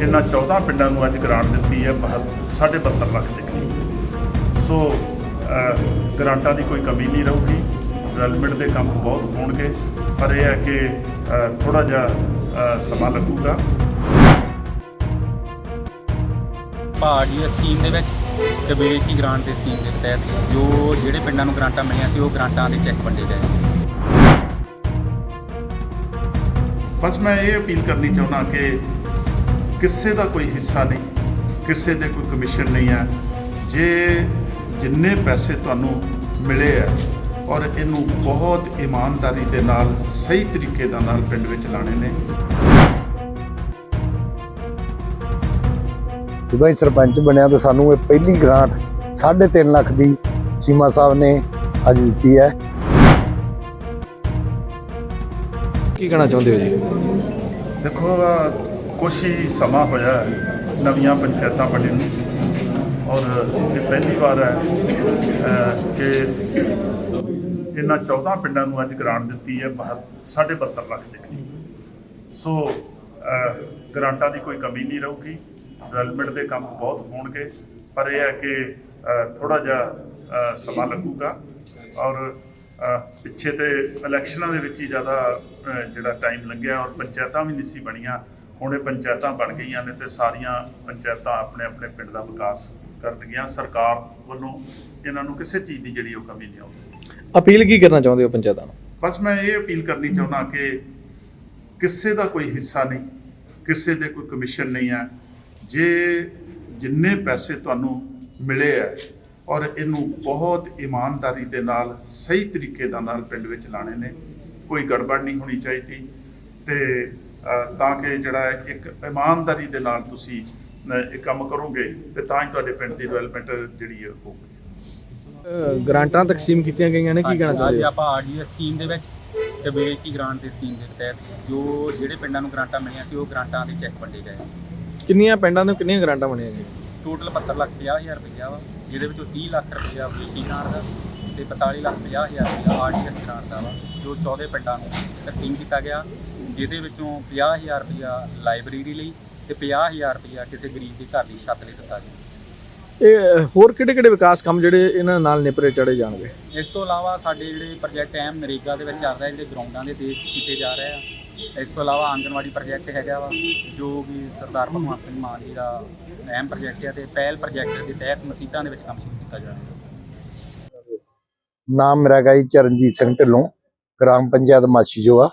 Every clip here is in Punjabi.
ਇਹਨਾਂ 14 ਪਿੰਡਾਂ ਨੂੰ ਅੱਜ ਗ੍ਰਾਂਟ ਦਿੱਤੀ ਹੈ 72 ਲੱਖ ਦੇ। ਕਰੀਬ ਸੋ ਗ੍ਰਾਂਟਾਂ ਦੀ ਕੋਈ ਕਮੀ ਨਹੀਂ ਰਹੂਗੀ। ਡਿਵੈਲਪਮੈਂਟ ਦੇ ਕੰਮ ਬਹੁਤ ਹੋਣਗੇ ਪਰ ਇਹ ਹੈ ਕਿ ਥੋੜਾ ਜਿਹਾ ਸਮਾਂ ਲੱਗੂਗਾ। ਪਹਾੜੀ ਸਕੀਮ ਦੇ ਵਿੱਚ ਬੇਟੀ ਗ੍ਰਾਂਟ ਦੇ ਸਕੀਮ ਦੇ ਤਹਿਤ ਜੋ ਜਿਹੜੇ ਪਿੰਡਾਂ ਨੂੰ ਗ੍ਰਾਂਟਾਂ ਮਿਲੀਆਂ ਸੀ ਉਹ ਗ੍ਰਾਂਟਾਂ ਦੇ ਚੈੱਕ ਵੰਡੇ ਗਏ। ਬਸ ਮੈਂ ਇਹ ਅਪੀਲ ਕਰਨੀ ਚਾਹੁੰਦਾ ਕਿ ਕਿਸੇ ਦਾ ਕੋਈ ਹਿੱਸਾ ਨਹੀਂ ਕਿਸੇ ਦੇ ਕੋਈ ਕਮਿਸ਼ਨ ਨਹੀਂ ਹੈ। ਜੇ ਜਿੰਨੇ ਪੈਸੇ ਤੁਹਾਨੂੰ ਮਿਲੇ ਆ ਔਰ ਇਹਨੂੰ ਬਹੁਤ ਇਮਾਨਦਾਰੀ ਦੇ ਨਾਲ ਸਹੀ ਤਰੀਕੇ ਦੇ ਨਾਲ ਪਿੰਡ ਵਿੱਚ ਲਾਣੇ ਨੇ। ਜਦੋਂ ਹੀ ਸਰਪੰਚ ਬਣਿਆ ਤਾਂ ਸਾਨੂੰ ਇਹ ਪਹਿਲੀ ਗ੍ਰਾਂਟ 3.5 ਲੱਖ ਦੀ ਚੀਮਾ ਸਾਹਿਬ ਨੇ ਅੱਜ ਦਿੱਤੀ ਹੈ। ਕੀ ਕਹਿਣਾ ਚਾਹੁੰਦੇ ਹੋ ਜੀ? ਦੇਖੋ ਅਹ, ਕੁਛ ਹੀ ਸਮਾਂ ਹੋਇਆ ਹੈ ਨਵੀਆਂ ਪੰਚਾਇਤਾਂ ਬਣੇ ਨੂੰ। ਔਰ ਇਹ ਪਹਿਲੀ ਵਾਰ ਹੈ ਕਿ ਇਹਨਾਂ 14 ਪਿੰਡਾਂ ਨੂੰ ਅੱਜ ਗ੍ਰਾਂਟ ਦਿੱਤੀ ਹੈ 72 ਲੱਖ ਦੇ ਕਰੀਬ। ਸੋ ਅਹ, ਗ੍ਰਾਂਟਾਂ ਦੀ ਕੋਈ ਕਮੀ ਨਹੀਂ ਰਹੂਗੀ। ਡਿਵੈਲਪਮੈਂਟ ਦੇ ਕੰਮ ਬਹੁਤ ਹੋਣਗੇ ਪਰ ਇਹ ਹੈ ਕਿ ਥੋੜਾ ਜਿਹਾ ਸਮਾਂ ਲੱਗੂਗਾ। ਔਰ ਪਿੱਛੇ ਤੇ ਇਲੈਕਸ਼ਨਾਂ ਦੇ ਵਿੱਚ ਹੀ ਜ਼ਿਆਦਾ ਜਿਹੜਾ ਟਾਈਮ ਲੱਗਿਆ ਔਰ ਪੰਚਾਇਤਾਂ ਵੀ ਨਹੀਂ ਸੀ ਬਣੀਆਂ। ਹੁਣ ਇਹ ਪੰਚਾਇਤਾਂ ਬਣ ਗਈਆਂ ਨੇ ਤੇ ਸਾਰੀਆਂ ਪੰਚਾਇਤਾਂ ਆਪਣੇ ਆਪਣੇ ਪਿੰਡ ਦਾ ਵਿਕਾਸ ਕਰਨਗੀਆਂ। ਸਰਕਾਰ ਵੱਲੋਂ ਇਹਨਾਂ ਨੂੰ ਕਿਸੇ ਚੀਜ਼ ਦੀ ਜਿਹੜੀ ਉਹ ਕਮੀ ਨਹੀਂ ਆਉਂਦੀ। ਅਪੀਲ ਕੀ ਕਰਨਾ ਚਾਹੁੰਦੇ ਹੋ ਪੰਚਾਇਤਾਂ ਨੂੰ? ਬਸ ਮੈਂ ਇਹ ਅਪੀਲ ਕਰਨੀ ਚਾਹੁੰਦਾ ਕਿ ਕਿਸੇ ਦਾ ਕੋਈ ਹਿੱਸਾ ਨਹੀਂ ਕਿਸੇ ਦੇ ਕੋਈ ਕਮਿਸ਼ਨ ਨਹੀਂ ਹੈ। ਜੇ ਜਿੰਨੇ ਪੈਸੇ ਤੁਹਾਨੂੰ ਮਿਲੇ ਆ ਔਰ ਇਹਨੂੰ ਬਹੁਤ ਇਮਾਨਦਾਰੀ ਦੇ ਨਾਲ ਸਹੀ ਤਰੀਕੇ ਦੇ ਨਾਲ ਪਿੰਡ ਵਿੱਚ ਲਾਣੇ ਨੇ ਕੋਈ ਗੜਬੜ ਨਹੀਂ ਹੋਣੀ ਚਾਹੀਦੀ। ਤੇ ਤਾਂ ਕਿ ਜਿਹੜਾ ਇੱਕ ਇਮਾਨਦਾਰੀ ਦੇ ਨਾਲ ਤੁਸੀਂ ਇਹ ਕੰਮ ਕਰੋਗੇ ਤੇ ਤਾਂ ਹੀ ਤੁਹਾਡੇ ਪਿੰਡ ਦੀ ਡਿਵੈਲਪਮੈਂਟ ਜਿਹੜੀ ਹੈ ਹੋਊਗੀ। ਗ੍ਰਾਂਟਾਂ ਤਕਸੀਮ ਕੀਤੀਆਂ ਗਈਆਂ ਨੇ ਕੀ ਕਹਿਣਾ ਅੱਜ ਚਾਹੁੰਦੇ ਹੋ? ਆਪਾਂ ਆਰਡੀਐਸ ਸਕੀਮ ਦੇ ਵਿੱਚ ਤੇ ਬੇਟੀ ਗ੍ਰਾਂਟ ਦੇ ਸਕੀਮ ਦੇ ਤਹਿਤ ਜੋ ਜਿਹੜੇ ਪਿੰਡਾਂ ਨੂੰ ਗ੍ਰਾਂਟਾਂ ਮਿਲੀਆਂ ਸੀ ਉਹ ਗ੍ਰਾਂਟਾਂ ਦੇ ਚੈੱਕ ਵੰਡੇ ਗਏ। ਕਿੰਨੀਆਂ ਪਿੰਡਾਂ ਨੂੰ ਕਿੰਨੀਆਂ ਗ੍ਰਾਂਟਾਂ ਬਣੀਆਂ ਜੀ ਟੋਟਲ 72 ਲੱਖ 50 ਹਜ਼ਾਰ ਰੁਪਈਆ ਵਾ ਜਿਹਦੇ ਵਿੱਚੋਂ 30 ਲੱਖ ਰੁਪਈਆ ਬੇਟੀ ਗ੍ਰਾਂਟ ਦਾ ਤੇ 45 ਲੱਖ 50 ਹਜ਼ਾਰ ਰੁਪਈਆ ਆਰਡੀਐਸ ਗ੍ਰਾਂਟ ਦਾ ਵਾ ਜੋ 14 ਪਿੰਡਾਂ ਨੂੰ ਤਕਸੀਮ ਕੀਤਾ ਗਿਆ ਜਿਹਦੇ ਵਿੱਚੋਂ 50 ਹਜ਼ਾਰ ਰੁਪਈਆ ਲਾਇਬ੍ਰੇਰੀ ਲਈ ਤੇ 50 ਹਜ਼ਾਰ ਰੁਪਈਆ ਕਿਸੇ ਗਰੀਬ ਦੇ ਘਰ ਦੀ ਛੱਤ ਲਈ ਦਿੱਤਾ ਗਿਆ। ਇਹ ਹੋਰ ਕਿਹੜੇ ਕਿਹੜੇ ਵਿਕਾਸ ਕੰਮ ਜਿਹੜੇ ਇਹਨਾਂ ਨਾਲ ਨਿਪਰੇ ਚੜੇ ਜਾਣਗੇ? ਇਸ ਤੋਂ ਇਲਾਵਾ ਸਾਡੇ ਜਿਹੜੇ ਪ੍ਰੋਜੈਕਟ ਐਮ ਨਰੇਗਾ ਦੇ ਵਿੱਚ ਚੱਲ ਰਿਹਾ ਜਿਹੜੇ ਗਰਾਊਂਡਾਂ ਦੇ ਦੇਸ਼ ਕੀਤੇ ਜਾ ਰਹੇ ਆ ਇਸ ਤੋਂ ਇਲਾਵਾ ਆਂਗਨਵਾੜੀ ਪ੍ਰੋਜੈਕਟ ਹੈਗਾ ਵਾ ਜੋ ਕਿ ਸਰਦਾਰ ਭਗਵੰਤ ਸਿੰਘ ਮਾਨ ਜੀ ਦਾ ਅਹਿਮ ਪ੍ਰੋਜੈਕਟ ਹੈ ਤੇ ਪਹਿਲ ਪ੍ਰੋਜੈਕਟ ਦੇ ਤਹਿਤ ਮਸੀਤਾਂ ਦੇ ਵਿੱਚ ਕੰਮ ਸ਼ੁਰੂ ਕੀਤਾ ਜਾ ਰਿਹਾ। ਹੈ ਨਾਮ ਮੇਰਾ ਹੈਗਾ ਜੀ ਚਰਨਜੀਤ ਸਿੰਘ ਢਿੱਲੋਂ ਗ੍ਰਾਮ ਪੰਚਾਇਤ ਮਾਛੀ ਜੋ ਆ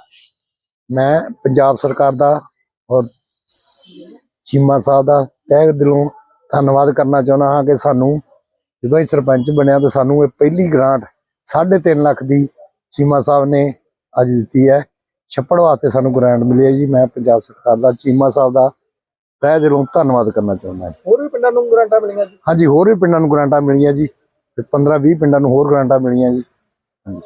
ਮੈਂ ਪੰਜਾਬ ਸਰਕਾਰ ਦਾ ਔਰ ਚੀਮਾ ਸਾਹਿਬ ਦਾ ਤਹਿ ਦਿਲੋਂ ਧੰਨਵਾਦ ਕਰਨਾ ਚਾਹੁੰਦਾ ਹਾਂ ਕਿ ਸਾਨੂੰ ਜਦੋਂ ਹੀ ਸਰਪੰਚ ਬਣਿਆ ਤਾਂ ਸਾਨੂੰ ਇਹ ਪਹਿਲੀ ਗ੍ਰਾਂਟ 3.5 ਲੱਖ ਦੀ ਚੀਮਾ ਸਾਹਿਬ ਨੇ ਅੱਜ ਦਿੱਤੀ ਹੈ। ਛੱਪੜ ਵਾਸਤੇ ਸਾਨੂੰ ਗ੍ਰਾਂਟ ਮਿਲੀ ਹੈ ਜੀ। ਮੈਂ ਪੰਜਾਬ ਸਰਕਾਰ ਦਾ ਚੀਮਾ ਸਾਹਿਬ ਦਾ ਤਹਿ ਦਿਲੋਂ ਧੰਨਵਾਦ ਕਰਨਾ ਚਾਹੁੰਦਾ ਹਾਂ। ਹੋਰ ਵੀ ਪਿੰਡਾਂ ਨੂੰ ਗ੍ਰਾਂਟਾਂ ਮਿਲੀਆਂ ਜੀ? ਹਾਂਜੀ ਹੋਰ ਵੀ ਪਿੰਡਾਂ ਨੂੰ ਗ੍ਰਾਂਟਾਂ ਮਿਲੀਆਂ ਜੀ। ਤੇ 15 20 ਪਿੰਡਾਂ ਨੂੰ ਹੋਰ ਗ੍ਰਾਂਟਾਂ ਮਿਲੀਆਂ ਜੀ। ਹਾਂਜੀ।